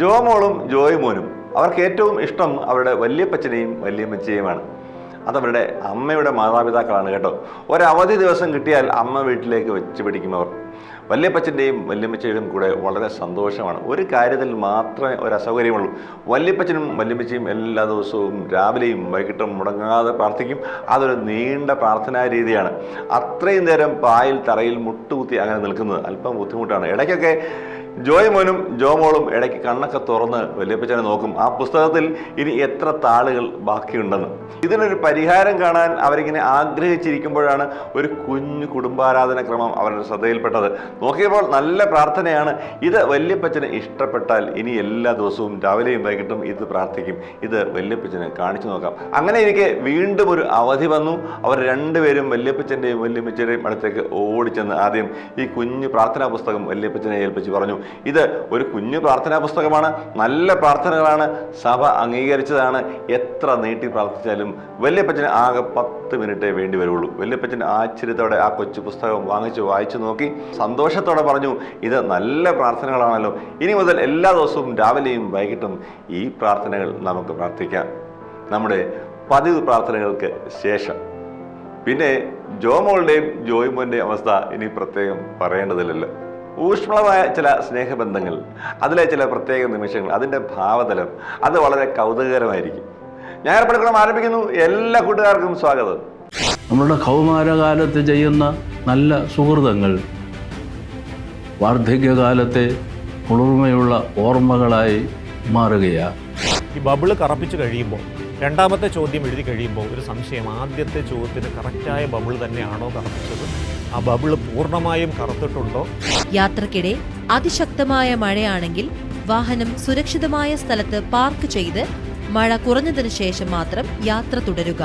ജോമോളും ജോയ് മോനും അവർക്ക് ഏറ്റവും ഇഷ്ടം അവരുടെ വല്യപ്പച്ചനെയും വല്യമ്മച്ചയുമാണ് അതവരുടെ അമ്മയുടെ മാതാപിതാക്കളാണ് കേട്ടോ. ഒരവധി ദിവസം കിട്ടിയാൽ അമ്മ വീട്ടിലേക്ക് വെച്ച് പിടിക്കും അവർ. വല്യപ്പച്ചന്റെയും വല്യമ്മച്ചയുടെയും കൂടെ വളരെ സന്തോഷമാണ്. ഒരു കാര്യത്തിൽ മാത്രമേ ഒരു അസൗകര്യമുള്ളൂ വല്യപ്പച്ചനും വല്യമ്മച്ചയും എല്ലാ ദിവസവും രാവിലെയും വൈകിട്ടും മുടങ്ങാതെ പ്രാർത്ഥിക്കും. അതൊരു നീണ്ട പ്രാർത്ഥനാ രീതിയാണ്. അത്രയും നേരം പായിൽ തറയിൽ മുട്ടുകുത്തി അങ്ങനെ നിൽക്കുന്നത് അല്പം ബുദ്ധിമുട്ടാണ്. ഇടയ്ക്കൊക്കെ ജോയ് മോനും ജോമോളും ഇടയ്ക്ക് കണ്ണൊക്കെ തുറന്ന് വല്യപ്പച്ചനെ നോക്കും. ആ പുസ്തകത്തിൽ ഇനി എത്ര താളുകൾ ബാക്കിയുണ്ടെന്ന്. ഇതിനൊരു പരിഹാരം കാണാൻ അവരിങ്ങനെ ആഗ്രഹിച്ചിരിക്കുമ്പോഴാണ് ഒരു കുഞ്ഞു കുടുംബാരാധന ക്രമം അവരുടെ ശ്രദ്ധയിൽപ്പെട്ടത്. നോക്കിയപ്പോൾ നല്ല പ്രാർത്ഥനയാണ്. ഇത് വല്യപ്പച്ചന് ഇഷ്ടപ്പെട്ടാൽ ഇനി എല്ലാ ദിവസവും രാവിലെയും വൈകിട്ടും ഇത് പ്രാർത്ഥിക്കും. ഇത് വല്യപ്പച്ചന് കാണിച്ചു നോക്കാം. അങ്ങനെ എനിക്ക് വീണ്ടും ഒരു അവധി വന്നു. അവർ രണ്ടുപേരും വല്യപ്പച്ചന്റെയും വല്യമ്മച്ചയുടെയും അടുത്തേക്ക് ഓടിച്ചെന്ന് ആദ്യം ഈ കുഞ്ഞു പ്രാർത്ഥനാ പുസ്തകം വല്യപ്പച്ചനെ ഏൽപ്പിച്ച് പറഞ്ഞു. ഇത് ഒരു കുഞ്ഞു പ്രാർത്ഥനാ പുസ്തകമാണ്. നല്ല പ്രാർത്ഥനകളാണ് സഭ അംഗീകരിച്ചതാണ്. എത്ര നീട്ടി പ്രാർത്ഥിച്ചാലും വല്യപ്പച്ചന് ആകെ പത്ത് മിനിറ്റേ വേണ്ടി വരുള്ളൂ. വല്യപ്പച്ചൻ ആശ്ചര്യത്തോടെ ആ കൊച്ചു പുസ്തകം വാങ്ങിച്ച് വായിച്ചു നോക്കി സന്തോഷത്തോടെ പറഞ്ഞു ഇത് നല്ല പ്രാർത്ഥനകളാണല്ലോ. ഇനി മുതൽ എല്ലാ ദിവസവും രാവിലെയും വൈകിട്ടും ഈ പ്രാർത്ഥനകൾ നമുക്ക് പ്രാർത്ഥിക്കാം. നമ്മുടെ പതിവ് പ്രാർത്ഥനകൾക്ക് ശേഷം. പിന്നെ ജോമോളുടെയും ജോയ്മോന്റെയും അവസ്ഥ ഇനി പ്രത്യേകം പറയേണ്ടതില്ലല്ലോ. ഊഷ്മളമായ ചില സ്നേഹബന്ധങ്ങൾ അതിലെ ചില പ്രത്യേക നിമിഷങ്ങൾ അതിന്റെ ഭാവതലം അത് വളരെ കൗതുകകരമായിരിക്കും. ഞാൻ പഠിക്കണം ആരംഭിക്കുന്നു. എല്ലാ കൂട്ടുകാർക്കും സ്വാഗതം. നമ്മളുടെ കൗമാരകാലത്ത് ചെയ്യുന്ന നല്ല സുഹൃതങ്ങൾ വാർദ്ധക്യകാലത്തെ കുളിർമയുള്ള ഓർമ്മകളായി മാറുകയാണ് ഈ ബബിൾ കറപ്പിച്ച് കഴിയുമ്പോൾ രണ്ടാമത്തെ ചോദ്യം എഴുതി കഴിയുമ്പോൾ ഒരു സംശയം. ആദ്യത്തെ ചോദ്യത്തിന് കറക്റ്റായ ബബിൾ തന്നെയാണോ കറപ്പിച്ചത് ആ ബബിൾ പൂർണമായും കറുത്തിട്ടുണ്ടോ? യാത്രക്കിടെ അതിശക്തമായ മഴയാണെങ്കിൽ വാഹനം സുരക്ഷിതമായ സ്ഥലത്ത് പാർക്ക് ചെയ്ത് മഴ കുറഞ്ഞതിനു ശേഷം മാത്രം യാത്ര തുടരുക.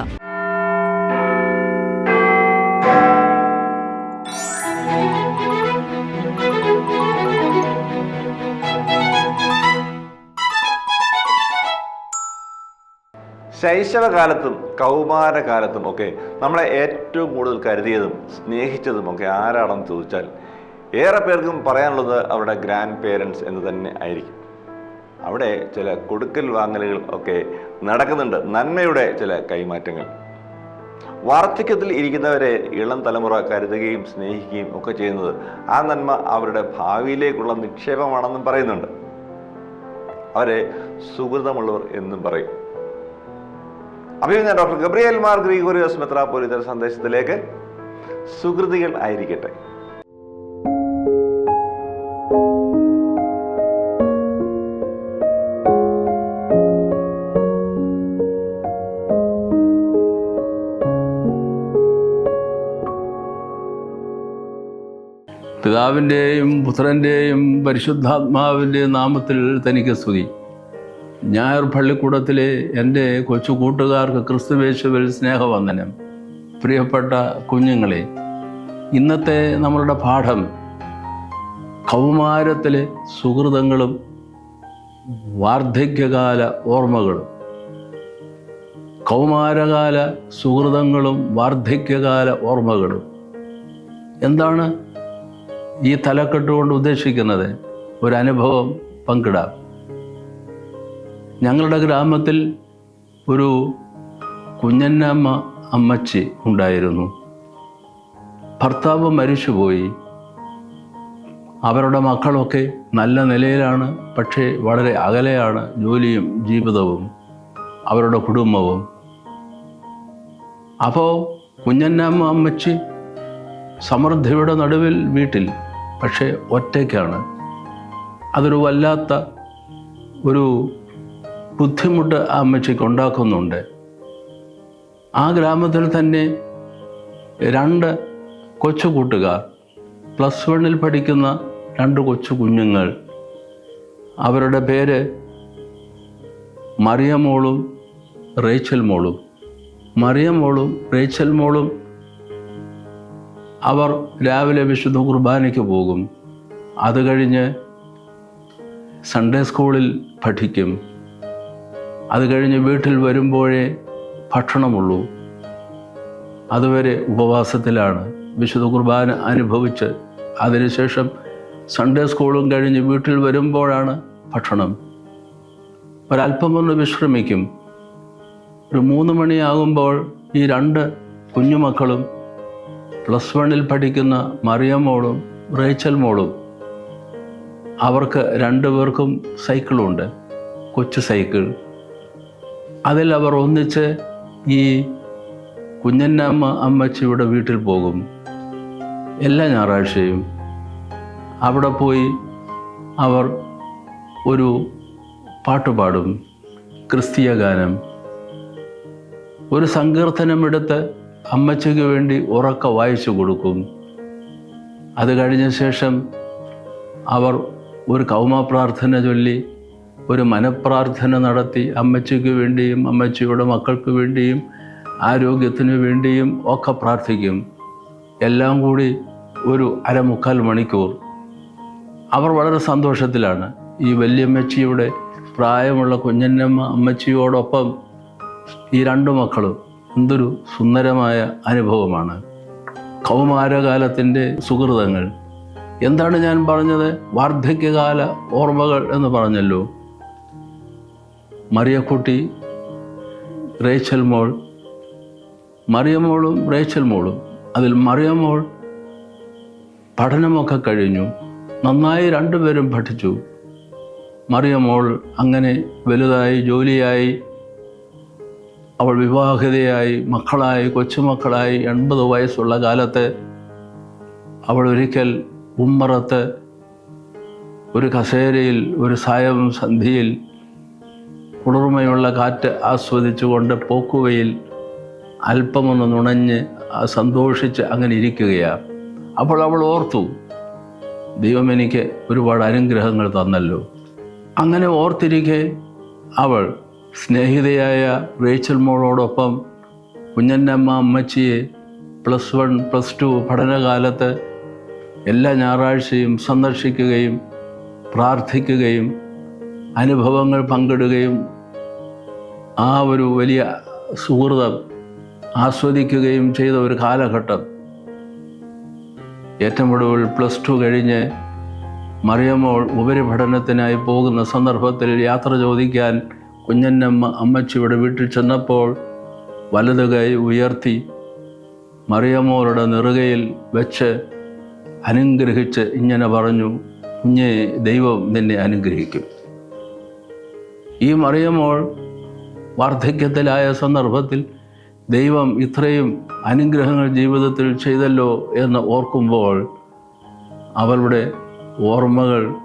ശൈശവകാലത്തും കൗമാരകാലത്തും ഒക്കെ നമ്മളെ ഏറ്റവും കൂടുതൽ കരുതിയതും സ്നേഹിച്ചതും ഒക്കെ ആരാണെന്ന് ചോദിച്ചാൽ ഏറെ പേർക്കും പറയാനുള്ളത് അവരുടെ ഗ്രാൻഡ് പേരൻസ് എന്ന് തന്നെ ആയിരിക്കും. അവിടെ ചില കൊടുക്കൽ വാങ്ങലുകൾ ഒക്കെ നടക്കുന്നുണ്ട്. നന്മയുടെ ചില കൈമാറ്റങ്ങൾ. വാർദ്ധക്യത്തിൽ ഇരിക്കുന്നവരെ ഇളം തലമുറ കരുതുകയും സ്നേഹിക്കുകയും ഒക്കെ ചെയ്യുന്നത് ആ നന്മ അവരുടെ ഭാവിയിലേക്കുള്ള നിക്ഷേപമാണെന്നും പറയുന്നുണ്ട്. അവരെ സുഹൃതമുള്ളവർ എന്നും പറയും. അഭിനന്ദ ഡോക്ടർ ഗബ്രിയേൽ മാർ ഗ്രീഗോറിയോസ് മെത്രാപ്പോലിത്തർ സന്ദേശത്തിലേക്ക് സുഹൃതികൾ ആയിരിക്കട്ടെ. പിതാവിന്റെയും പുത്രന്റെയും പരിശുദ്ധാത്മാവിന്റെയും നാമത്തിൽ തനിക്ക് സ്തുതി. ഞായർ പള്ളിക്കൂടത്തിലെ എന്റെ കൊച്ചു കൂട്ടുകാർക്ക് ക്രിസ്തുവേശുവിൽ സ്നേഹവന്ദനം. പ്രിയപ്പെട്ട കുഞ്ഞുങ്ങളെ ഇന്നത്തെ നമ്മളുടെ പാഠം കൗമാരത്തിലെ സുഹൃതങ്ങളും വാർദ്ധക്യകാല ഓർമ്മകളും. കൗമാരകാല സുഹൃതങ്ങളും വാർദ്ധക്യകാല ഓർമ്മകളും. എന്താണ് ഈ തലക്കെട്ട് കൊണ്ട് ഉദ്ദേശിക്കുന്നത്? ഒരനുഭവം പങ്കിടാം. ഞങ്ങളുടെ ഗ്രാമത്തിൽ ഒരു കുഞ്ഞന്നമ്മ അമ്മച്ചി ഉണ്ടായിരുന്നു. ഭർത്താവ് മരിച്ചുപോയി. അവരുടെ മക്കളൊക്കെ നല്ല നിലയിലാണ് പക്ഷേ വളരെ അകലെയാണ് ജോലിയും ജീവിതവും അവരുടെ കുടുംബവും. അപ്പോൾ കുഞ്ഞന്നമ്മ അമ്മച്ചി സമൃദ്ധിയുടെ നടുവിൽ വീട്ടിൽ പക്ഷേ ഒറ്റയ്ക്കാണ്. അതൊരു വല്ലാത്ത ഒരു ബുദ്ധിമുട്ട് ആ അമ്മച്ചിക്ക് ഉണ്ടാക്കുന്നുണ്ട്. ആ ഗ്രാമത്തിൽ തന്നെ രണ്ട് കൊച്ചു കൂട്ടുകാർ പ്ലസ് വണ്ണിൽ പഠിക്കുന്ന രണ്ട് കൊച്ചു കുഞ്ഞുങ്ങൾ അവരുടെ പേര് മറിയമോളും റേച്ചൽ മോളും മറിയമോളും റേച്ചൽ മോളും അവർ രാവിലെ വിശുദ്ധ കുർബാനയ്ക്ക് പോകും. അത് കഴിഞ്ഞ് സൺഡേ സ്കൂളിൽ പഠിക്കും. അത് കഴിഞ്ഞ് വീട്ടിൽ വരുമ്പോഴേ ഭക്ഷണമുള്ളൂ. അതുവരെ ഉപവാസത്തിലാണ്. വിശുദ്ധ കുർബാന അനുഭവിച്ച് അതിനുശേഷം സൺഡേ സ്കൂളും കഴിഞ്ഞ് വീട്ടിൽ വരുമ്പോഴാണ് ഭക്ഷണം. ഒരല്പം ഒന്ന് വിശ്രമിക്കും. ഒരു മൂന്ന് മണിയാകുമ്പോൾ ഈ രണ്ട് കുഞ്ഞുമക്കളും പ്ലസ് വണ്ണിൽ പഠിക്കുന്ന മറിയമ്മോളും റേച്ചൽ മോളും അവർക്ക് രണ്ടുപേർക്കും സൈക്കിളുണ്ട്. കൊച്ചു സൈക്കിൾ. അതിൽ അവർ ഒന്നിച്ച് ഈ കുഞ്ഞന്നമ്മ അമ്മച്ചിയുടെ വീട്ടിൽ പോകും. എല്ലാ ഞായറാഴ്ചയും അവിടെ പോയി അവർ ഒരു പാട്ടുപാടും ക്രിസ്തീയ ഗാനം. ഒരു സങ്കീർത്തനമെടുത്ത് അമ്മച്ചിക്ക് വേണ്ടി ഉറക്ക വായിച്ചു കൊടുക്കും. അത് കഴിഞ്ഞ ശേഷം അവർ ഒരു കൗമ പ്രാർത്ഥന ചൊല്ലി ഒരു മനപ്രാർത്ഥന നടത്തി അമ്മച്ചിക്ക് വേണ്ടിയും അമ്മച്ചിയുടെ മക്കൾക്ക് വേണ്ടിയും ആരോഗ്യത്തിന് വേണ്ടിയും ഒക്കെ പ്രാർത്ഥിക്കും. എല്ലാം കൂടി ഒരു അരമുക്കാൽ മണിക്കൂർ. അവർ വളരെ സന്തോഷത്തിലാണ്. ഈ വല്യമ്മച്ചിയുടെ പ്രായമുള്ള കുഞ്ഞന്നമ്മ അമ്മച്ചിയോടൊപ്പം ഈ രണ്ടു മക്കളും എന്തൊരു സുന്ദരമായ അനുഭവമാണ്. കൗമാരകാലത്തിന്റെ സുഹൃതങ്ങൾ. എന്താണ് ഞാൻ പറഞ്ഞത്? വാർദ്ധക്യകാല ഓർമ്മകൾ എന്ന് പറഞ്ഞല്ലോ. മറിയക്കുട്ടി റേച്ചൽ മോൾ. മറിയമോളും റേച്ചൽ മോളും. അതിൽ മറിയമോൾ പഠനമൊക്കെ കഴിഞ്ഞു. നന്നായി രണ്ടുപേരും പഠിച്ചു. മറിയമോൾ അങ്ങനെ വലുതായി ജോലിയായി അവൾ വിവാഹിതയായി മക്കളായി കൊച്ചുമക്കളായി എൺപത് വയസ്സുള്ള കാലത്ത് അവൾ ഒരിക്കൽ ഉമ്മറത്ത് ഒരു കസേരയിൽ ഒരു സായം സന്ധിയിൽ കുളിർമയുള്ള കാറ്റ് ആസ്വദിച്ചുകൊണ്ട് പോക്കുവയിൽ അല്പമൊന്ന് നുണഞ്ഞ് സന്തോഷിച്ച് അങ്ങനെ ഇരിക്കുകയാണ്. അപ്പോൾ അവൾ ഓർത്തു ദൈവം എനിക്ക് ഒരുപാട് അനുഗ്രഹങ്ങൾ തന്നല്ലോ. അങ്ങനെ ഓർത്തിരിക്കെ അവൾ സ്നേഹിതയായ റേച്ചൽ മോളോടൊപ്പം കുഞ്ഞന്നമ്മ അമ്മച്ചിയെ പ്ലസ് വൺ പ്ലസ് ടു പഠനകാലത്ത് എല്ലാ ഞായറാഴ്ചയും സന്ദർശിക്കുകയും പ്രാർത്ഥിക്കുകയും അനുഭവങ്ങൾ പങ്കിടുകയും ആ ഒരു വലിയ സുഹൃതം ആസ്വദിക്കുകയും ചെയ്ത ഒരു കാലഘട്ടം. ഏറ്റവും ഒടുവിൽ പ്ലസ് ടു കഴിഞ്ഞ് മറിയമ്മോൾ ഉപരിപഠനത്തിനായി പോകുന്ന സന്ദർഭത്തിൽ യാത്ര ചോദിക്കാൻ കുഞ്ഞന്നമ്മ അമ്മച്ചിയുടെ വീട്ടിൽ ചെന്നപ്പോൾ വലത് കൈ ഉയർത്തി മറിയമ്മോളുടെ നെറുകയിൽ വെച്ച് അനുഗ്രഹിച്ച് ഇങ്ങനെ പറഞ്ഞു കുഞ്ഞെ ദൈവം നിന്നെ അനുഗ്രഹിക്കും. ഈ മറിയമ്മോൾ വാർദ്ധക്യത്തിലായ സന്ദർഭത്തിൽ ദൈവം ഇത്രയും അനുഗ്രഹങ്ങൾ ജീവിതത്തിൽ ചെയ്തല്ലോ എന്ന് ഓർക്കുമ്പോൾ അവളുടെ ഓർമ്മകൾ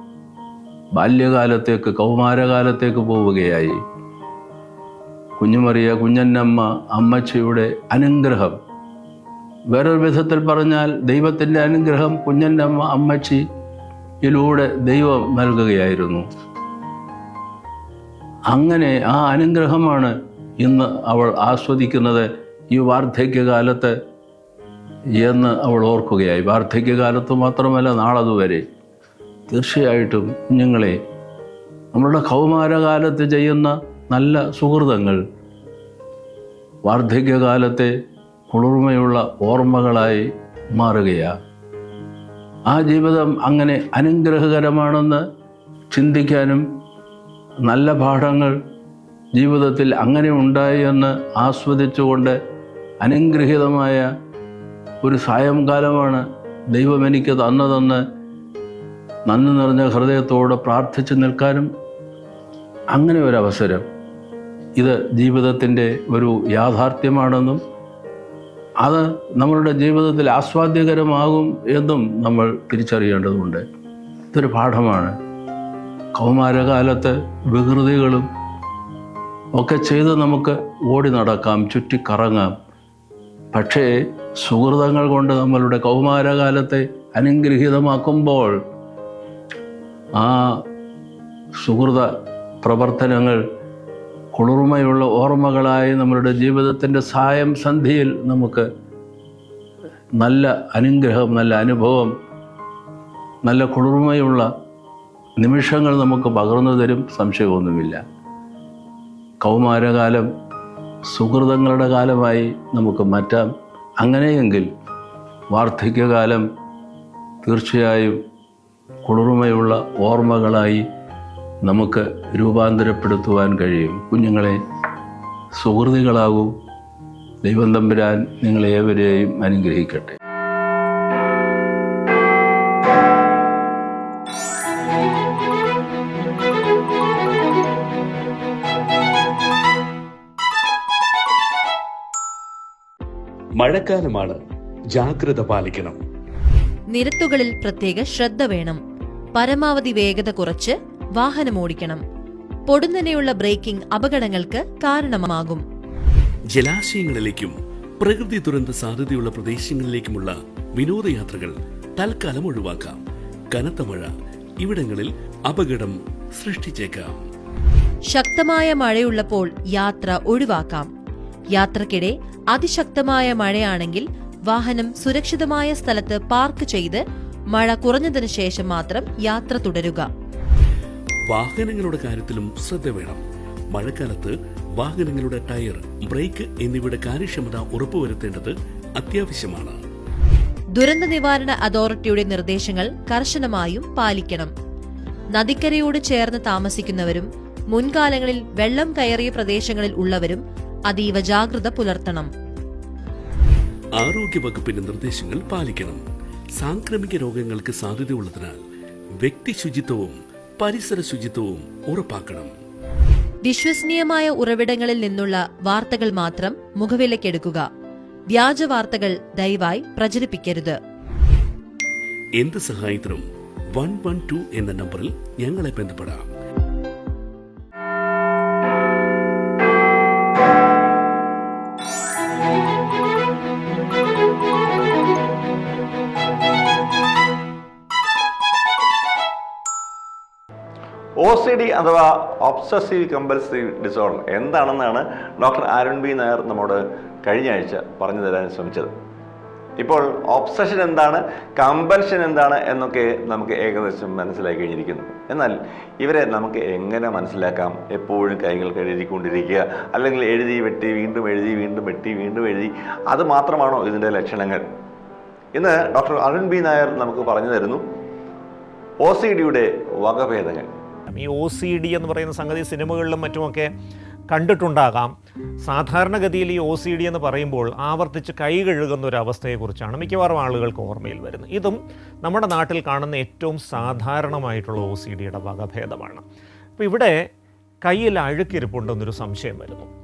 ബാല്യകാലത്തേക്ക് കൗമാരകാലത്തേക്ക് പോവുകയായി. കുഞ്ഞുമറിയ കുഞ്ഞന്നമ്മ അമ്മച്ചിയുടെ അനുഗ്രഹം. വേറൊരു വിധത്തിൽ പറഞ്ഞാൽ ദൈവത്തിന്റെ അനുഗ്രഹം കുഞ്ഞന്നമ്മ അമ്മച്ചിയിലൂടെ ദൈവം നൽകുകയായിരുന്നു. അങ്ങനെ ആ അനുഗ്രഹമാണ് ഇന്ന് അവൾ ആസ്വദിക്കുന്നത് ഈ വാർദ്ധക്യകാലത്ത് എന്ന് അവൾ ഓർക്കുകയായി. വാർദ്ധക്യകാലത്ത് മാത്രമല്ല നാളതുവരെ. തീർച്ചയായിട്ടും കുഞ്ഞുങ്ങളെ നമ്മളുടെ കൗമാരകാലത്ത് ചെയ്യുന്ന നല്ല സുഹൃതങ്ങൾ വാർദ്ധക്യകാലത്തെ കുളിർമയുള്ള ഓർമ്മകളായി മാറുകയാണ് ആ ജീവിതം അങ്ങനെ അനുഗ്രഹകരമാണെന്ന് ചിന്തിക്കാനും നല്ല പാഠങ്ങൾ ജീവിതത്തിൽ അങ്ങനെ ഉണ്ടായി എന്ന് ആസ്വദിച്ചുകൊണ്ട് അനുഗ്രഹീതമായ ഒരു സായംകാലമാണ് ദൈവം എനിക്ക് തന്നതെന്ന് നന്ദി നിറഞ്ഞ ഹൃദയത്തോടെ പ്രാർത്ഥിച്ചു നിൽക്കാനും അങ്ങനെ ഒരു അവസരം ഇത് ജീവിതത്തിന്റെ ഒരു യാഥാർത്ഥ്യമാണെന്നും അത് നമ്മളുടെ ജീവിതത്തിൽ ആസ്വാദ്യകരമാകും എന്നും നമ്മൾ തിരിച്ചറിയേണ്ടതുണ്ട്. ഇതൊരു പാഠമാണ്. കൗമാരകാലത്ത് വികൃതികളും ഒക്കെ ചെയ്ത് നമുക്ക് ഓടി നടക്കാം ചുറ്റിക്കറങ്ങാം. പക്ഷേ സുഹൃതങ്ങൾ കൊണ്ട് നമ്മളുടെ കൗമാരകാലത്തെ അനുഗ്രഹീതമാക്കുമ്പോൾ ആ സുഹൃത പ്രവർത്തനങ്ങൾ കുളിർമയുള്ള ഓർമ്മകളായി നമ്മളുടെ ജീവിതത്തിന്റെ സായം സന്ധിയിൽ നമുക്ക് നല്ല അനുഗ്രഹം നല്ല അനുഭവം നല്ല കുളിർമയുള്ള നിമിഷങ്ങൾ നമുക്ക് പകർന്നു തരും സംശയമൊന്നുമില്ല. കൗമാരകാലം സുഹൃതങ്ങളുടെ കാലമായി നമുക്ക് മാറ്റാം. അങ്ങനെയെങ്കിൽ വാർദ്ധക്യകാലം തീർച്ചയായും കുളിർമയുള്ള ഓർമ്മകളായി നമുക്ക് രൂപാന്തരപ്പെടുത്തുവാൻ കഴിയും. കുഞ്ഞുങ്ങളെ സുഹൃത്തുക്കളാകൂ ദൈവം തമ്പുരാൻ നിങ്ങളേവരെയും അനുഗ്രഹിക്കട്ടെ. മഴക്കാലമാണ് ജാഗ്രത പാലിക്കണം. നിരത്തുകളിൽ പ്രത്യേക ശ്രദ്ധ വേണം. പരമാവധി വേഗത കുറച്ച് വാഹനമോടിക്കണം പൊടുന്നനെയുള്ള ബ്രേക്കിംഗ് അപകടങ്ങൾക്ക് കാരണമാകും. ജലാശയങ്ങളിലേക്കും പ്രകൃതി ദുരന്ത സാധ്യതയുള്ള പ്രദേശങ്ങളിലേക്കുമുള്ള വിനോദയാത്രകൾ തൽക്കാലം ഒഴിവാക്കാം. കനത്ത മഴ ഇവിടങ്ങളിൽ അപകടം സൃഷ്ടിച്ചേക്കാം. ശക്തമായ മഴയുള്ളപ്പോൾ യാത്ര ഒഴിവാക്കാം. യാത്രക്കിടെ അതിശക്തമായ മഴയാണെങ്കിൽ വാഹനം സുരക്ഷിതമായ സ്ഥലത്ത് പാർക്ക് ചെയ്ത് മഴ കുറഞ്ഞതിനു ശേഷം മാത്രം യാത്ര തുടരുക. വാഹനങ്ങളുടെ കാര്യത്തിലും ശ്രദ്ധ വേണം. മഴക്കാലത്ത് വാഹനങ്ങളുടെ ടയർ ബ്രേക്ക് എന്നിവയുടെ കാര്യക്ഷമത ഉറപ്പുവരുത്തേണ്ടത് അത്യാവശ്യമാണ്. ദുരന്ത നിവാരണ അതോറിറ്റിയുടെ നിർദ്ദേശങ്ങൾ കർശനമായും പാലിക്കണം. നദിക്കരയോട് ചേർന്ന് താമസിക്കുന്നവരും മുൻകാലങ്ങളിൽ വെള്ളം കയറിയ പ്രദേശങ്ങളിൽ ഉള്ളവരും അതീവ ജാഗ്രത പുലർത്തണം. ആരോഗ്യവകുപ്പിന്റെ നിർദ്ദേശങ്ങൾ പാലിക്കണം. സാംക്രമിക രോഗങ്ങൾക്ക് സാധ്യതയുള്ളതിനാൽ വ്യക്തി ശുചിത്വവും പരിസര ശുചിത്വവും ഉറപ്പാക്കണം. വിശ്വസനീയമായ ഉറവിടങ്ങളിൽ നിന്നുള്ള വാർത്തകൾ മാത്രം മുഖവിലക്കെടുക്കുക. വ്യാജ വാർത്തകൾ ദയവായി പ്രചരിപ്പിക്കരുത്. എന്ത് സഹായത്തിനും വൺ വൺ ടു എന്ന നമ്പറിൽ ഞങ്ങളെ ബന്ധപ്പെടാം. ഒ സി ഡി അഥവാ ഒബ്സസീവ് കമ്പൽസീവ് ഡിസോർഡർ എന്താണെന്നാണ് ഡോക്ടർ അരുൺ ബി നായർ നമ്മോട് കഴിഞ്ഞ ആഴ്ച പറഞ്ഞു തരാൻ ശ്രമിച്ചത്. ഇപ്പോൾ ഒബ്സഷൻ എന്താണ് കമ്പൽഷൻ എന്താണ് എന്നൊക്കെ നമുക്ക് ഏകദേശം മനസ്സിലാക്കി കഴിഞ്ഞിരിക്കുന്നു. എന്നാൽ ഇവരെ നമുക്ക് എങ്ങനെ മനസ്സിലാക്കാം? എപ്പോഴും കൈകൾ കഴുകിക്കൊണ്ടിരിക്കുക അല്ലെങ്കിൽ എഴുതി വെട്ടി വീണ്ടും എഴുതി വീണ്ടും വെട്ടി വീണ്ടും എഴുതി അത് മാത്രമാണോ ഇതിന്റെ ലക്ഷണങ്ങൾ? ഇന്ന് ഡോക്ടർ അരുൺ ബി നായർ നമുക്ക് പറഞ്ഞു തരുന്നു. ഒ സി ഡിയുടെ വകഭേദങ്ങൾ. ഈ ഒ സി ഡി എന്ന് പറയുന്ന സംഗതി സിനിമകളിലും മറ്റുമൊക്കെ കണ്ടിട്ടുണ്ടാകാം. സാധാരണഗതിയിൽ ഈ ഒ സി ഡി എന്ന് പറയുമ്പോൾ ആവർത്തിച്ച് കൈ കഴുകുന്ന ഒരു അവസ്ഥയെക്കുറിച്ചാണ് മിക്കവാറും ആളുകൾക്ക് ഓർമ്മയിൽ വരുന്നത്. ഇതും നമ്മുടെ നാട്ടിൽ കാണുന്ന ഏറ്റവും സാധാരണമായിട്ടുള്ള ഒ സി ഡിയുടെ വകഭേദമാണ്. അപ്പോൾ ഇവിടെ കയ്യിൽ അഴുക്കിരിപ്പുണ്ടെന്നൊരു സംശയം വരുന്നു.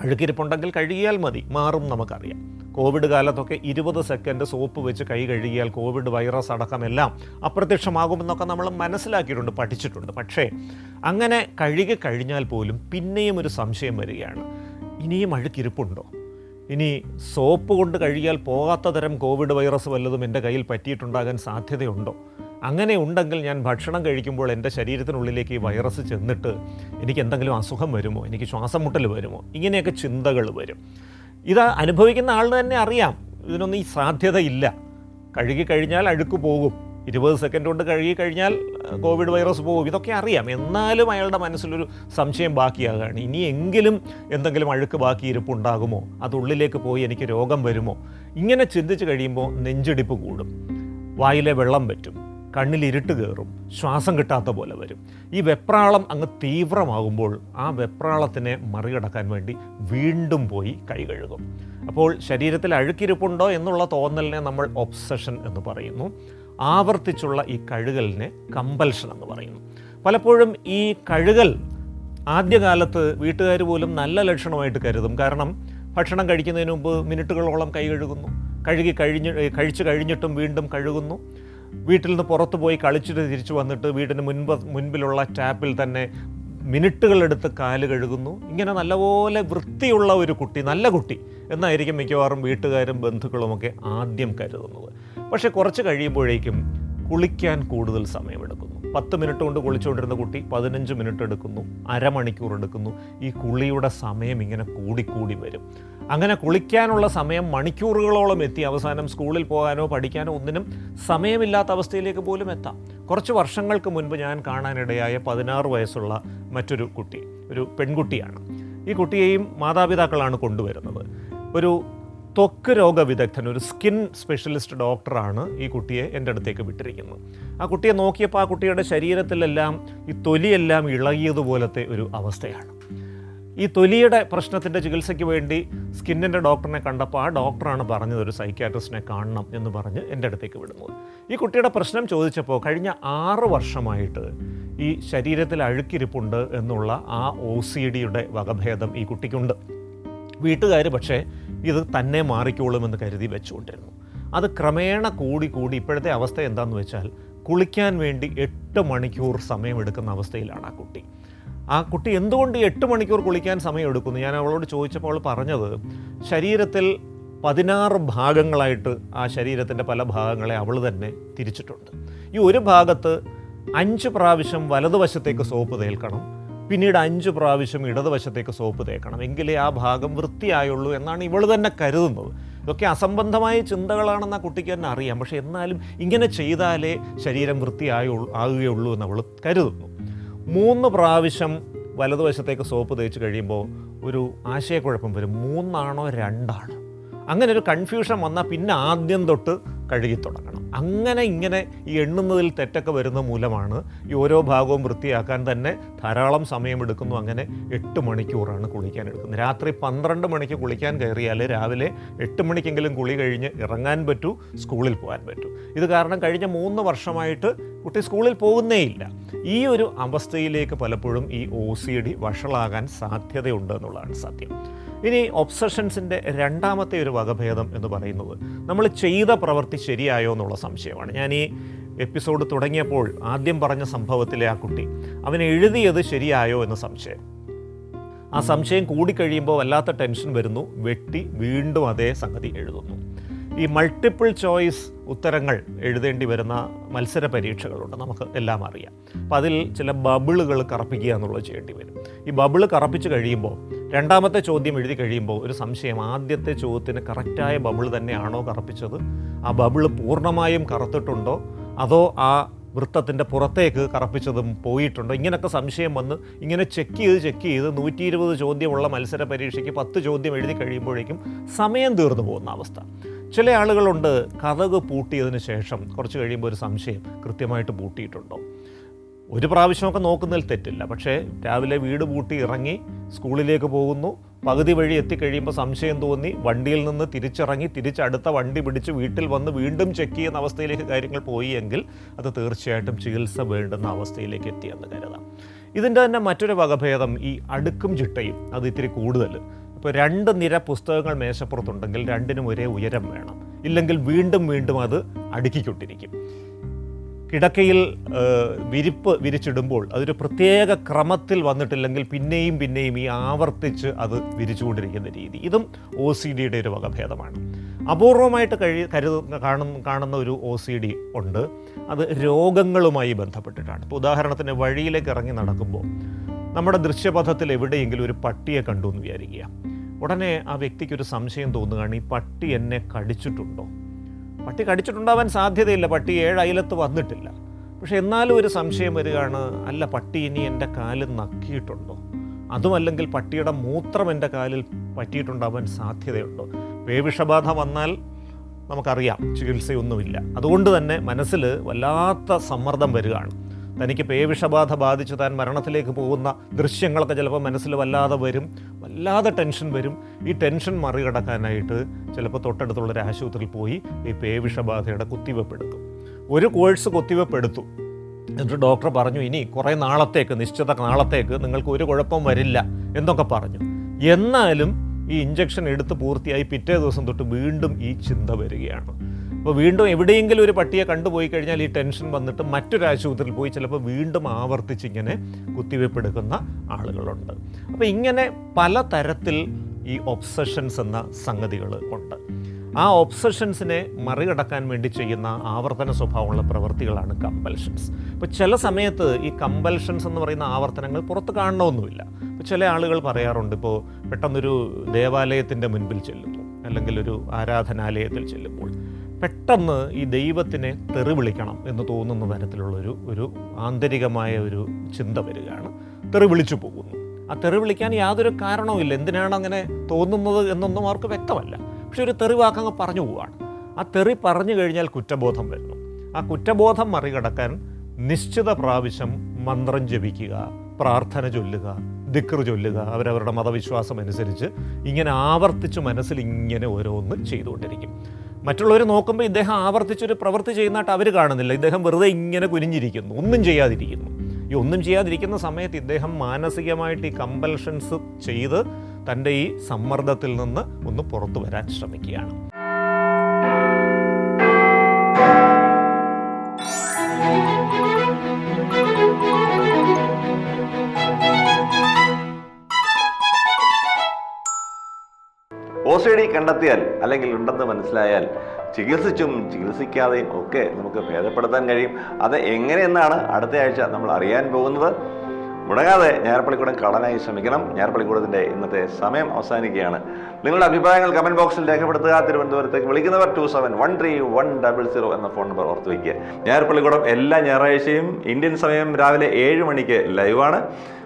അഴുക്കിരിപ്പുണ്ടെങ്കിൽ കഴുകിയാൽ മതി. മാറും നമുക്കറിയാം. കോവിഡ് കാലത്തൊക്കെ ഇരുപത് സെക്കൻഡ് സോപ്പ് വെച്ച് കൈ കഴുകിയാൽ കോവിഡ് വൈറസ് അടക്കമെല്ലാം അപ്രത്യക്ഷമാകുമെന്നൊക്കെ നമ്മൾ മനസ്സിലാക്കിയിട്ടുണ്ട് പഠിച്ചിട്ടുണ്ട്. പക്ഷേ അങ്ങനെ കഴുകി കഴിഞ്ഞാൽ പോലും പിന്നെയും ഒരു സംശയം വരികയാണ്. ഇനിയും അഴുക്കിരിപ്പുണ്ടോ? ഇനി സോപ്പ് കൊണ്ട് കഴുകിയാൽ പോകാത്ത തരം കോവിഡ് വൈറസ് വല്ലതും എന്റെ കയ്യിൽ പറ്റിയിട്ടുണ്ടാകാൻ സാധ്യതയുണ്ടോ? അങ്ങനെ ഉണ്ടെങ്കിൽ ഞാൻ ഭക്ഷണം കഴിക്കുമ്പോൾ എന്റെ ശരീരത്തിനുള്ളിലേക്ക് ഈ വൈറസ് ചെന്നിട്ട് എനിക്ക് എന്തെങ്കിലും അസുഖം വരുമോ? എനിക്ക് ശ്വാസം മുട്ടൽ വരുമോ? ഇങ്ങനെയൊക്കെ ചിന്തകൾ വരും. ഇത് അനുഭവിക്കുന്ന ആൾ തന്നെ അറിയാം. ഇതിനൊന്നും ഈ സാധ്യതയില്ല. കഴുകി കഴിഞ്ഞാൽ അഴുക്ക് പോകും. ഇരുപത് സെക്കൻഡ് കൊണ്ട് കഴുകി കഴിഞ്ഞാൽ കോവിഡ് വൈറസ് പോകും. ഇതൊക്കെ അറിയാം. എന്നാലും അയാളുടെ മനസ്സിലൊരു സംശയം ബാക്കിയാകുകയാണ് ഇനിയെങ്കിലും എന്തെങ്കിലും അഴുക്ക് ബാക്കി ഇരിപ്പുണ്ടാകുമോ? അത് ഉള്ളിലേക്ക് പോയി എനിക്ക് രോഗം വരുമോ? ഇങ്ങനെ ചിന്തിച്ച് കഴിയുമ്പോൾ നെഞ്ചിടിപ്പ് കൂടും. വായിലെ വെള്ളം പറ്റും. കണ്ണിൽ ഇരുട്ട് കയറും. ശ്വാസം കിട്ടാത്ത പോലെ വരും. ഈ വെപ്രാളം അങ്ങ് തീവ്രമാകുമ്പോൾ ആ വെപ്രാളത്തിനെ മറികടക്കാൻ വേണ്ടി വീണ്ടും പോയി കൈ കഴുകും. അപ്പോൾ ശരീരത്തിൽ അഴുക്കിരിപ്പുണ്ടോ എന്നുള്ള തോന്നലിനെ നമ്മൾ ഒബ്സഷൻ എന്ന് പറയുന്നു. ആവർത്തിച്ചുള്ള ഈ കഴുകലിനെ കമ്പൽഷൻ എന്ന് പറയുന്നു. പലപ്പോഴും ഈ കഴുകൽ ആദ്യകാലത്ത് വീട്ടുകാർ പോലും നല്ല ലക്ഷണമായിട്ട് കരുതും. കാരണം ഭക്ഷണം കഴിക്കുന്നതിന് മുമ്പ് മിനിറ്റുകളോളം കൈ കഴുകുന്നു. കഴുകി കഴിഞ്ഞ് കഴിച്ചു കഴിഞ്ഞിട്ടും വീണ്ടും കഴുകുന്നു. വീട്ടിൽ നിന്ന് പുറത്തു പോയി കളിച്ചിട്ട് തിരിച്ചു വന്നിട്ട് വീടിന് മുൻപ് മുൻപിലുള്ള ടാപ്പിൽ തന്നെ മിനിറ്റുകളെടുത്ത് കാൽ കഴുകുന്നു. ഇങ്ങനെ നല്ലപോലെ വൃത്തിയുള്ള ഒരു കുട്ടി നല്ല കുട്ടി എന്നായിരിക്കും മിക്കവാറും വീട്ടുകാരും ബന്ധുക്കളുമൊക്കെ ആദ്യം കരുതുന്നത്. പക്ഷേ കുറച്ച് കഴിയുമ്പോഴേക്കും കുളിക്കാൻ കൂടുതൽ സമയമെടുക്കുന്നു. പത്ത് മിനിറ്റ് കൊണ്ട് കുളിച്ചുകൊണ്ടിരുന്ന കുട്ടി പതിനഞ്ച് മിനിറ്റ് എടുക്കുന്നു അരമണിക്കൂർ എടുക്കുന്നു. ഈ കുളിയുടെ സമയം ഇങ്ങനെ കൂടിക്കൂടി വരും. അങ്ങനെ കുളിക്കാനുള്ള സമയം മണിക്കൂറുകളോളം എത്തി. അവസാനം സ്കൂളിൽ പോകാനോ പഠിക്കാനോ ഒന്നിനും സമയമില്ലാത്ത അവസ്ഥയിലേക്ക് പോലും എത്താം. കുറച്ച് വർഷങ്ങൾക്ക് മുൻപ് ഞാൻ കാണാനിടയായ പതിനാറ് വയസ്സുള്ള മറ്റൊരു കുട്ടി ഒരു പെൺകുട്ടിയാണ്. ഈ കുട്ടിയെയും മാതാപിതാക്കളാണ് കൊണ്ടുവരുന്നത്. ഒരു ത്വക്ക് രോഗ വിദഗ്ധൻ ഒരു സ്കിൻ സ്പെഷ്യലിസ്റ്റ് ഡോക്ടറാണ് ഈ കുട്ടിയെ എന്റെ അടുത്തേക്ക് വിട്ടിരിക്കുന്നത്. ആ കുട്ടിയെ നോക്കിയപ്പോൾ ആ കുട്ടിയുടെ ശരീരത്തിലെല്ലാം ഈ തൊലിയെല്ലാം ഇളകിയതുപോലത്തെ ഒരു അവസ്ഥയാണ്. ഈ തൊലിയുടെ പ്രശ്നത്തിന്റെ ചികിത്സയ്ക്ക് വേണ്ടി സ്കിന്നിന്റെ ഡോക്ടറിനെ കണ്ടപ്പോൾ ആ ഡോക്ടറാണ് പറഞ്ഞത് ഒരു സൈക്യാട്രിസ്റ്റിനെ കാണണം എന്ന് പറഞ്ഞ് എന്റെ അടുത്തേക്ക് വിടുന്നത് ഈ കുട്ടിയുടെ പ്രശ്നം ചോദിച്ചപ്പോൾ കഴിഞ്ഞ ആറ് വർഷമായിട്ട് ഈ ശരീരത്തിൽ അഴുക്കിരിപ്പുണ്ട് എന്നുള്ള ആ ഒ സി ഡിയുടെ വകഭേദം ഈ കുട്ടിക്കുണ്ട്. വീട്ടുകാർ പക്ഷേ ഇത് തന്നെ മാറിക്കോളുമെന്ന് കരുതി വെച്ചുകൊണ്ടിരുന്നു. അത് ക്രമേണ കൂടി കൂടി ഇപ്പോഴത്തെ അവസ്ഥ എന്താണെന്ന് വെച്ചാൽ കുളിക്കാൻ വേണ്ടി എട്ട് മണിക്കൂർ സമയമെടുക്കുന്ന അവസ്ഥയിലാണ് ആ കുട്ടി. ആ കുട്ടി എന്തുകൊണ്ട് എട്ട് മണിക്കൂർ കുളിക്കാൻ സമയം സമയമെടുക്കുന്നു? ഞാൻ അവളോട് ചോദിച്ചപ്പോൾ അവൾ പറഞ്ഞത് ശരീരത്തിൽ പതിനാറ് ഭാഗങ്ങളായിട്ട് ആ ശരീരത്തിന്റെ പല ഭാഗങ്ങളെ അവൾ തന്നെ തിരിച്ചിട്ടുണ്ട്. ഈ ഒരു ഭാഗത്ത് അഞ്ച് പ്രാവശ്യം വലതുവശത്തേക്ക് സോപ്പ് തേൽക്കണം പിന്നീട് അഞ്ച് പ്രാവശ്യം ഇടതുവശത്തേക്ക് സോപ്പ് തേക്കണം. എങ്കിലേ ആ ഭാഗം വൃത്തിയായുള്ളൂ എന്നാണ് ഇവൾ തന്നെ കരുതുന്നത്. ഇതൊക്കെ അസംബന്ധമായ ചിന്തകളാണെന്ന് ആ കുട്ടിക്ക് തന്നെ അറിയാം. പക്ഷേ എന്നാലും ഇങ്ങനെ ചെയ്താലേ ശരീരം വൃത്തിയായുള്ളൂ ആകുകയുള്ളൂ എന്ന് അവൾ കരുതുന്നു. മൂന്ന് പ്രാവശ്യം വലതുവശത്തേക്ക് സോപ്പ് തേച്ച് കഴിയുമ്പോൾ ഒരു ആശയക്കുഴപ്പം വരും. മൂന്നാണോ രണ്ടാണോ? അങ്ങനെ ഒരു കൺഫ്യൂഷൻ വന്നാൽ പിന്നെ ആദ്യം തൊട്ട് കഴുകി തുടങ്ങണം. അങ്ങനെ ഇങ്ങനെ ഈ എണ്ണുന്നതിൽ തെറ്റൊക്കെ വരുന്ന മൂലമാണ് ഈ ഓരോ ഭാഗവും വൃത്തിയാക്കാൻ തന്നെ ധാരാളം സമയമെടുക്കുന്നു. അങ്ങനെ എട്ട് മണിക്കൂറാണ് കുളിക്കാൻ എടുക്കുന്നത്. രാത്രി പന്ത്രണ്ട് മണിക്ക് കുളിക്കാൻ കയറിയാൽ രാവിലെ എട്ട് മണിക്കെങ്കിലും കുളി കഴിഞ്ഞ് ഇറങ്ങാൻ പറ്റൂ സ്കൂളിൽ പോകാൻ പറ്റൂ. ഇത് കാരണം കഴിഞ്ഞ മൂന്ന് വർഷമായിട്ട് കുട്ടി സ്കൂളിൽ പോകുന്നേ ഇല്ല. ഈ ഒരു അവസ്ഥയിലേക്ക് പലപ്പോഴും ഈ ഒ സി ഡി വഷളാകാൻ സാധ്യതയുണ്ട് എന്നുള്ളതാണ് സത്യം. ഇനി ഒബ്സഷൻസിന്റെ രണ്ടാമത്തെ ഒരു വകഭേദം എന്ന് പറയുന്നത് നമ്മൾ ചെയ്ത പ്രവൃത്തി ശരിയായോ എന്നുള്ള സംശയമാണ്. ഞാൻ ഈ എപ്പിസോഡ് തുടങ്ങിയപ്പോൾ ആദ്യം പറഞ്ഞ സംഭവത്തിലെ ആ കുട്ടി അവൻ എഴുതിയത് ശരിയായോ എന്ന സംശയം. ആ സംശയം കൂടിക്കഴിയുമ്പോൾ വല്ലാത്ത ടെൻഷൻ വരുന്നു വെട്ടി വീണ്ടും അതേ സംഗതി എഴുതുന്നു. ഈ മൾട്ടിപ്പിൾ ചോയ്സ് ഉത്തരങ്ങൾ എഴുതേണ്ടി വരുന്ന മത്സര പരീക്ഷകളുണ്ട്. നമുക്ക് എല്ലാം അറിയാം. അപ്പം അതിൽ ചില ബബിളുകൾ കറപ്പിക്കുക എന്നുള്ളത് ചെയ്യേണ്ടി വരും. ഈ ബബിൾ കറപ്പിച്ച് കഴിയുമ്പോൾ രണ്ടാമത്തെ ചോദ്യം എഴുതി കഴിയുമ്പോൾ ഒരു സംശയം ആദ്യത്തെ ചോദ്യത്തിന് കറക്റ്റായ ബബിൾ തന്നെയാണോ കറപ്പിച്ചത്? ആ ബബിൾ പൂർണമായും കറുത്തിട്ടുണ്ടോ? അതോ ആ വൃത്തത്തിന്റെ പുറത്തേക്ക് കറപ്പിച്ചതും പോയിട്ടുണ്ടോ? ഇങ്ങനൊക്കെ സംശയം വന്ന് ഇങ്ങനെ ചെക്ക് ചെയ്ത് ചെക്ക് ചെയ്ത് നൂറ്റി ഇരുപത് ചോദ്യമുള്ള മത്സര പരീക്ഷയ്ക്ക് പത്ത് ചോദ്യം എഴുതി കഴിയുമ്പോഴേക്കും സമയം തീർന്നു പോകുന്ന അവസ്ഥ. ചില ആളുകളുണ്ട് കഥക് പൂട്ടിയതിന് ശേഷം കുറച്ച് കഴിയുമ്പോൾ ഒരു സംശയം കൃത്യമായിട്ട് പൂട്ടിയിട്ടുണ്ടോ? ഒരു പ്രാവശ്യമൊക്കെ നോക്കുന്നതിൽ തെറ്റില്ല. പക്ഷേ രാവിലെ വീട് പൂട്ടി ഇറങ്ങി സ്കൂളിലേക്ക് പോകുന്നു. പകുതി വഴി എത്തിക്കഴിയുമ്പോൾ സംശയം തോന്നി. വണ്ടിയിൽ നിന്ന് തിരിച്ചിറങ്ങി തിരിച്ചടുത്ത വണ്ടി പിടിച്ച് വീട്ടിൽ വന്ന് വീണ്ടും ചെക്ക് ചെയ്യുന്ന അവസ്ഥയിലേക്ക് കാര്യങ്ങൾ പോയി എങ്കിൽ അത് തീർച്ചയായിട്ടും ചികിത്സ വേണ്ടുന്ന അവസ്ഥയിലേക്ക് എത്തിയെന്ന് കരുതാം. ഇതിന്റെ തന്നെ മറ്റൊരു വകഭേദം ഈ അടുക്കും ചിട്ടയും അത് ഇത്തിരി കൂടുതൽ. ഇപ്പോൾ രണ്ട് നിര പുസ്തകങ്ങൾ മേശപ്പുറത്തുണ്ടെങ്കിൽ രണ്ടിനും ഒരേ ഉയരം വേണം. ഇല്ലെങ്കിൽ വീണ്ടും വീണ്ടും അത് അടുക്കിക്കൊണ്ടിരിക്കും. കിടക്കയിൽ വിരിപ്പ് വിരിച്ചിടുമ്പോൾ അതൊരു പ്രത്യേക ക്രമത്തിൽ വന്നിട്ടില്ലെങ്കിൽ പിന്നെയും പിന്നെയും ഈ ആവർത്തിച്ച് അത് വിരിച്ചുകൊണ്ടിരിക്കുന്ന രീതി. ഇതും ഒ സി ഡിയുടെ ഒരു വകഭേദമാണ്. അപൂർവമായിട്ട് കഴി കരുതുന്ന കാണുന്ന കാണുന്ന ഒരു ഒ സി ഡി ഉണ്ട്. അത് രോഗങ്ങളുമായി ബന്ധപ്പെട്ടിട്ടാണ്. ഇപ്പോൾ ഉദാഹരണത്തിന് വഴിയിലേക്ക് ഇറങ്ങി നടക്കുമ്പോൾ നമ്മുടെ ദൃശ്യപഥത്തിൽ എവിടെയെങ്കിലും ഒരു പട്ടിയെ കണ്ടു എന്ന് വിചാരിക്കുക. ഉടനെ ആ വ്യക്തിക്ക് ഒരു സംശയം തോന്നുകയാണ് ഈ പട്ടി എന്നെ കടിച്ചിട്ടുണ്ടോ? പട്ടി കടിച്ചിട്ടുണ്ടാവാൻ സാധ്യതയില്ല. പട്ടി ഏഴ് അയലത്ത് വന്നിട്ടില്ല. പക്ഷെ എന്നാലും ഒരു സംശയം വരികയാണ് അല്ല പട്ടി ഇനി എന്റെ കാലിൽ നക്കിയിട്ടുണ്ടോ? അതുമല്ലെങ്കിൽ പട്ടിയുടെ മൂത്രം എന്റെ കാലിൽ പറ്റിയിട്ടുണ്ടാവാൻ സാധ്യതയുണ്ടോ? വേവിഷബാധ വന്നാൽ നമുക്കറിയാം ചികിത്സയൊന്നുമില്ല. അതുകൊണ്ട് തന്നെ മനസ്സിൽ വല്ലാത്ത സമ്മർദ്ദം വരികയാണ്. തനിക്ക് പേവിഷബാധ ബാധിച്ച് താൻ മരണത്തിലേക്ക് പോകുന്ന ദൃശ്യങ്ങളൊക്കെ ചിലപ്പോൾ മനസ്സിൽ വല്ലാതെ വരും വല്ലാതെ ടെൻഷൻ വരും. ഈ ടെൻഷൻ മറികടക്കാനായിട്ട് ചിലപ്പോൾ തൊട്ടടുത്തുള്ളൊരു ആശുപത്രിയിൽ പോയി ഈ പേവിഷബാധയുടെ കുത്തിവെപ്പ് എടുക്കും ഒരു കോഴ്സ് കുത്തിവെപ്പ് എടുത്തു എന്നിട്ട് ഡോക്ടർ പറഞ്ഞു ഇനി കുറേ നാളത്തേക്ക് നിശ്ചിത നാളത്തേക്ക് നിങ്ങൾക്ക് ഒരു കുഴപ്പം വരില്ല എന്നൊക്കെ പറഞ്ഞു. എന്നാലും ഈ ഇഞ്ചക്ഷൻ എടുത്ത് പൂർത്തിയായി പിറ്റേ ദിവസം തൊട്ട് വീണ്ടും ഈ ചിന്ത വരികയാണ്. അപ്പോൾ വീണ്ടും എവിടെയെങ്കിലും ഒരു പട്ടിയെ കണ്ടുപോയി കഴിഞ്ഞാൽ ഈ ടെൻഷൻ വന്നിട്ട് മറ്റൊരു ആശുപത്രിയിൽ പോയി ചിലപ്പോൾ വീണ്ടും ആവർത്തിച്ച് ഇങ്ങനെ കുത്തിവയ്പ്പ് എടുക്കുന്ന ആളുകളുണ്ട്. അപ്പോൾ ഇങ്ങനെ പല തരത്തിൽ ഈ ഒബ്സഷൻസ് എന്ന സംഗതികൾ ഉണ്ട്. ആ ഒബ്സഷൻസിനെ മറികടക്കാൻ വേണ്ടി ചെയ്യുന്ന ആവർത്തന സ്വഭാവമുള്ള പ്രവൃത്തികളാണ് കമ്പൽഷൻസ് ഇപ്പോൾ ചില സമയത്ത് ഈ കമ്പൽഷൻസ് എന്ന് പറയുന്ന ആവർത്തനങ്ങൾ പുറത്ത് കാണണമൊന്നുമില്ല. ഇപ്പോൾ ചില ആളുകൾ പറയാറുണ്ട് ഇപ്പോൾ പെട്ടെന്നൊരു ദേവാലയത്തിന്റെ മുൻപിൽ ചെല്ലുന്നു അല്ലെങ്കിൽ ഒരു ആരാധനാലയത്തിൽ ചെല്ലുമ്പോൾ പെട്ടെന്ന് ഈ ദൈവത്തിനെ തെറി വിളിക്കണം എന്ന് തോന്നുന്ന തരത്തിലുള്ളൊരു ഒരു ആന്തരികമായ ഒരു ചിന്ത വരികയാണ്. തെറി വിളിച്ചു പോകുന്നു. ആ തെറി വിളിക്കാൻ യാതൊരു കാരണവുമില്ല എന്തിനാണ് അങ്ങനെ തോന്നുന്നത് എന്നൊന്നും അവർക്ക് വ്യക്തമല്ല. പക്ഷെ ഒരു തെറി വാക്കങ്ങ് പറഞ്ഞു പോവാണ്. ആ തെറി പറഞ്ഞു കഴിഞ്ഞാൽ കുറ്റബോധം വരുന്നു. ആ കുറ്റബോധം മറികടക്കാൻ നിശ്ചിത പ്രാവശ്യം മന്ത്രം ജപിക്കുക പ്രാർത്ഥന ചൊല്ലുക ദിക്ർ ചൊല്ലുക അവരവരുടെ മതവിശ്വാസം അനുസരിച്ച് ഇങ്ങനെ ആവർത്തിച്ച് മനസ്സിൽ ഇങ്ങനെ ഓരോന്ന് ചെയ്തുകൊണ്ടിരിക്കും. മറ്റുള്ളവർ നോക്കുമ്പോൾ ഇദ്ദേഹം ആവർത്തിച്ചൊരു പ്രവൃത്തി ചെയ്യുന്നതായിട്ട് അവർ കാണുന്നില്ല. ഇദ്ദേഹം വെറുതെ ഇങ്ങനെ കുനിഞ്ഞിരിക്കുന്നു. ഒന്നും ചെയ്യാതിരിക്കുന്നു. ഈ ഒന്നും ചെയ്യാതിരിക്കുന്ന സമയത്ത് ഇദ്ദേഹം മാനസികമായിട്ട് ഈ കമ്പൽഷൻസ് ചെയ്ത് തന്റെ ഈ സമ്മർദ്ദത്തിൽ നിന്ന് ഒന്ന് പുറത്തു വരാൻ ശ്രമിക്കുകയാണ്. കണ്ടെത്തിയാൽ അല്ലെങ്കിൽ ഉണ്ടെന്ന് മനസ്സിലായാൽ ചികിത്സിച്ചും ചികിത്സിക്കാതെയും ഒക്കെ നമുക്ക് ഭേദപ്പെടുത്താൻ കഴിയും. അത് എങ്ങനെയെന്നാണ് അടുത്ത ആഴ്ച നമ്മൾ അറിയാൻ പോകുന്നത്. മുടങ്ങാതെ ഞാറപ്പള്ളിക്കൂടം കളനായി ശ്രമിക്കണം. ഞാറപ്പള്ളിക്കൂടത്തിന്റെ ഇന്നത്തെ സമയം അവസാനിക്കുകയാണ്. നിങ്ങളുടെ അഭിപ്രായങ്ങൾ കമന്റ് ബോക്സിൽ രേഖപ്പെടുത്തുക. തിരുവനന്തപുരത്തേക്ക് വിളിക്കുന്നവർ two seven one three one double zero എന്ന ഫോൺ നമ്പർ ഓർത്ത് വയ്ക്കുക. ഞാറപ്പള്ളിക്കൂടം എല്ലാ ഞായറാഴ്ചയും ഇന്ത്യൻ സമയം രാവിലെ ഏഴ് മണിക്ക് ലൈവാണ്